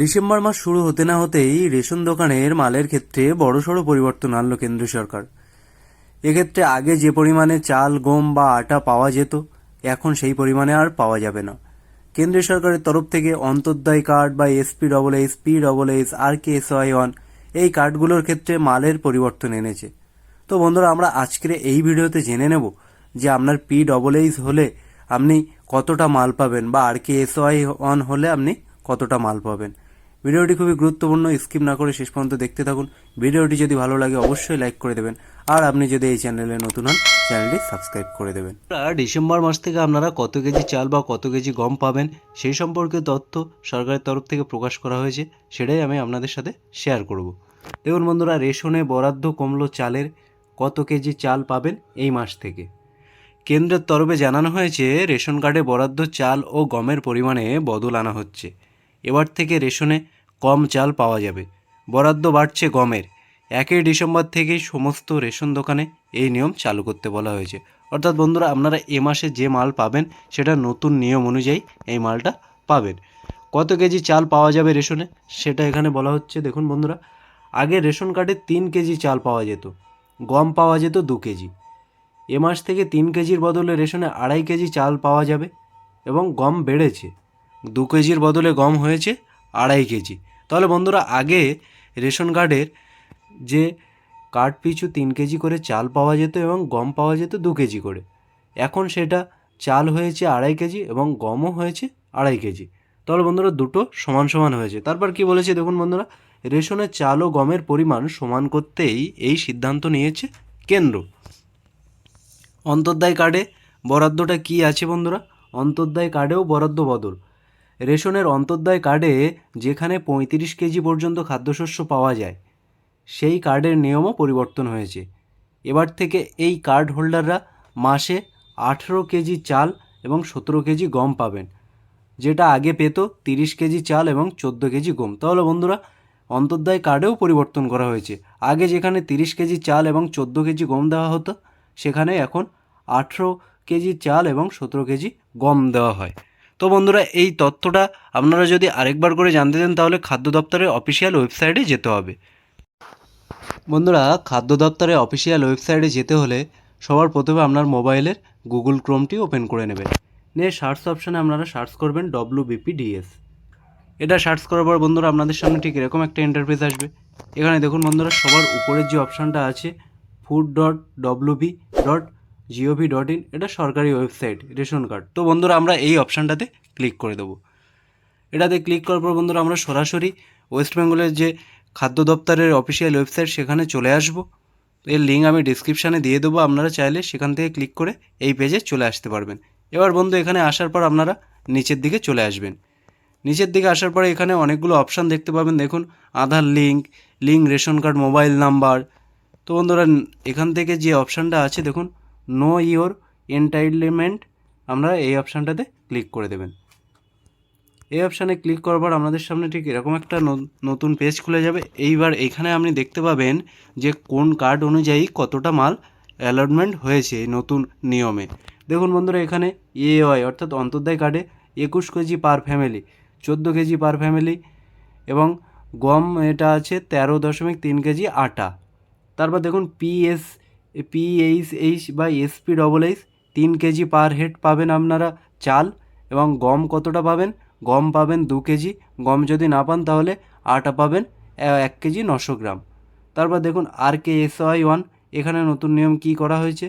December মাস শুরু হতে না হতেই রেশন দোকানের মালের ক্ষেত্রে বড়সড় পরিবর্তন আনলো কেন্দ্র সরকার। এক্ষেত্রে আগে যে পরিমাণে চাল, গম বা আটা পাওয়া যেত, এখন সেই পরিমাণে আর পাওয়া যাবে না। কেন্দ্র সরকারের তরফ থেকে অন্তর্দয় কার্ড বা SP double S, P double S, R K S Y one, এই কার্ডগুলোর ক্ষেত্রে মালের পরিবর্তন এনেছে। তো বন্ধুরা, আমরা আজকের এই ভিডিওতে জেনে নেব যে আপনার পি ডবল এইস হলে আপনি কতটা মাল পাবেন বা R K S Y one হলে আপনি কতটা মাল পাবেন। ভিডিওটি খুবই গুরুত্বপূর্ণ, স্কিপ না করে শেষ পর্যন্ত দেখতে থাকুন। ভিডিওটি যদি ভালো লাগে অবশ্যই লাইক করে দেবেন। আর আপনি যদি এই চ্যানেলে নতুন হন, চ্যানেলটি সাবস্ক্রাইব করে দেবেন। ডিসেম্বর মাস থেকে আপনারা কত কেজি চাল বা কত কেজি গম পাবেন, সেই সম্পর্কে তথ্য সরকারের তরফ থেকে প্রকাশ করা হয়েছে, সেটাই আমি আপনাদের সাথে শেয়ার করব। দেখুন বন্ধুরা, রেশনে বরাদ্দ কমলো চালের কত কেজি চাল পাবেন এই মাস থেকে। কেন্দ্রের তরফে জানানো হয়েছে, রেশন কার্ডে বরাদ্দ চাল ও গমের পরিমাণে বদল আনা হচ্ছে। এবার থেকে রেশনে কম চাল পাওয়া যাবে। বরাদ্দ বাড়ছে গমের। একই ডিসেম্বর থেকেই সমস্ত রেশন দোকানে এই নিয়ম চালু করতে বলা হয়েছে। অর্থাৎ বন্ধুরা, আপনারা এ মাসে যে মাল পাবেন, সেটা নতুন নিয়ম অনুযায়ী এই মালটা পাবেন। কত কেজি চাল পাওয়া যাবে রেশনে? সেটা এখানে বলা হচ্ছে, দেখুন বন্ধুরা, আগে রেশন কার্ডে তিন কেজি চাল পাওয়া যেত, গম পাওয়া যেত দু কেজি। এ মাস থেকে তিন কেজির বদলে রেশনে আড়াই কেজি চাল পাওয়া যাবে এবং গম বেড়েছে। দু কেজির বদলে গম হয়েছে আড়াই কেজি। তাহলে বন্ধুরা, আগে রেশন কার্ডের যে কার্ড পিছু তিন কেজি করে চাল পাওয়া যেত এবং গম পাওয়া যেত দু কেজি করে। এখন সেটা চাল হয়েছে আড়াই কেজি এবং গমও হয়েছে আড়াই কেজি। তাহলে বন্ধুরা, দুটো সমান সমান হয়েছে। তারপর কি বলেছে দেখুন বন্ধুরা, রেশনের চাল ও গমের পরিমাণ সমান করতেই এই সিদ্ধান্ত নিয়েছে কেন্দ্র। অন্তর্দায় কার্ডে বরাদ্দটা কি আছে বন্ধুরা? অন্তর্দায় কার্ডেও বরাদ্দ বদল। রেশনের অন্তর্দায় কার্ডে যেখানে পঁয়ত্রিশ কেজি পর্যন্ত খাদ্যশস্য পাওয়া যায়, সেই কার্ডের নিয়মও পরিবর্তন হয়েছে। এবার থেকে এই কার্ড হোল্ডাররা মাসে আঠেরো কেজি চাল এবং সতেরো কেজি গম পাবেন। যেটা আগে পেত তিরিশ কেজি চাল এবং চোদ্দ কেজি গম। তাহলে বন্ধুরা, অন্তর্দায় কার্ডেও পরিবর্তন করা হয়েছে। আগে যেখানে তিরিশ কেজি চাল এবং চোদ্দ কেজি গম দেওয়া হতো, সেখানে এখন আঠেরো কেজি চাল এবং সতেরো কেজি গম দেওয়া হয়। তো বন্ধুরা, এই তথ্যটা আপনারা যদি আরেকবার করে জানতে চান, তাহলে খাদ্য দপ্তরের অফিসিয়াল ওয়েবসাইটে যেতে হবে। বন্ধুরা, খাদ্য দপ্তরের অফিসিয়াল ওয়েবসাইটে যেতে হলে সবার প্রথমে আপনার মোবাইলের গুগল ক্রোমটি ওপেন করে নেবেন। নিয়ে সার্চ অপশানে আপনারা সার্চ করবেন ডব্লু বিপিডিএস এটা সার্চ করার পর বন্ধুরা, আপনাদের সামনে ঠিক এরকম একটা ইন্টারফেস আসবে। এখানে দেখুন বন্ধুরা, সবার উপরের যে অপশানটা আছে food dot WB dot gov dot in এটা সরকারি ওয়েবসাইট রেশন কার্ড তো বন্ধুরা, আমরা এই অপশানটাতে ক্লিক করে দেবো। এটাতে ক্লিক করার পর বন্ধুরা, আমরা সরাসরি ওয়েস্ট বেঙ্গলের যে খাদ্য দপ্তরের অফিসিয়াল ওয়েবসাইট সেখানে চলে আসব। এর লিঙ্ক আমি ডিসক্রিপশানে দিয়ে দেবো, আপনারা চাইলে সেখান থেকে ক্লিক করে এই পেজে চলে আসতে পারবেন। এবার বন্ধু, এখানে আসার পর আপনারা নিচের দিকে চলে আসবেন। নিচের দিকে আসার পরে এখানে অনেকগুলো অপশান দেখতে পাবেন। দেখুন, Aadhaar link link ration card mobile number তো বন্ধুরা, এখান থেকে যে অপশানটা আছে, দেখুন নো ইওর এন্টাইটলমেন্ট আমরা এই অপশানটাতে ক্লিক করে দেবেন। এই অপশানে ক্লিক করার পর আপনাদের সামনে ঠিক এরকম একটা নতুন পেজ খুলে যাবে। এইবার এখানে আপনি দেখতে পাবেন যে কোন কার্ড অনুযায়ী কতটা মাল অ্যালটমেন্ট হয়েছে এই নতুন নিয়মে। দেখুন বন্ধুরা, এখানে ইএওয়াই অর্থাৎ অন্তর্দায় কার্ডে একুশ কেজি পার ফ্যামিলি চোদ্দ কেজি পার ফ্যামিলি এবং গম এটা আছে তেরো দশমিক তিন কেজি আটা। তারপর দেখুন পিএস পিএইচ এইচ বা এসপি ডবল এইচ তিন কেজি পার হেড পাবেন আপনারা চাল এবং গম কতটা পাবেন? গম পাবেন দু কেজি। গম যদি না পান তাহলে আটা পাবেন এক কেজি নশো গ্রাম। তারপর দেখুন R K S Y one এখানে নতুন নিয়ম কী করা হয়েছে?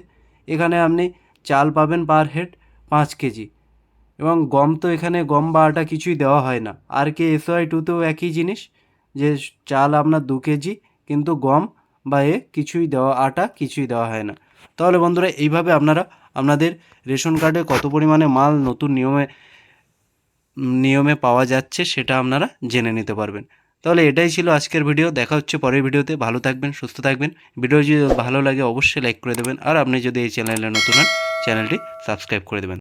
এখানে আপনি চাল পাবেন পার হেড পাঁচ কেজি। এবং গম তো এখানে গম বা আটা কিছুই দেওয়া হয় না। আর কে এস ওয়াই টুতেও একই জিনিস, যে চাল আপনার দু কেজি, কিন্তু গম বা এ কিছুই দেওয়া, আটা কিছুই দেওয়া হয় না। তাহলে বন্ধুরা, এইভাবে আপনারা, আপনাদের রেশন কার্ডে কত পরিমাণে মাল নতুন নিয়মে নিয়মে পাওয়া যাচ্ছে সেটা আপনারা জেনে নিতে পারবেন। তাহলে এটাই ছিল আজকের ভিডিও। দেখা হচ্ছে পরের ভিডিওতে। ভালো থাকবেন, সুস্থ থাকবেন। ভিডিও যদি ভালো লাগে, অবশ্যই লাইক করে দেবেন। আর আপনি যদি এই চ্যানেলে নতুন হন, চ্যানেলটি সাবস্ক্রাইব করে দেবেন।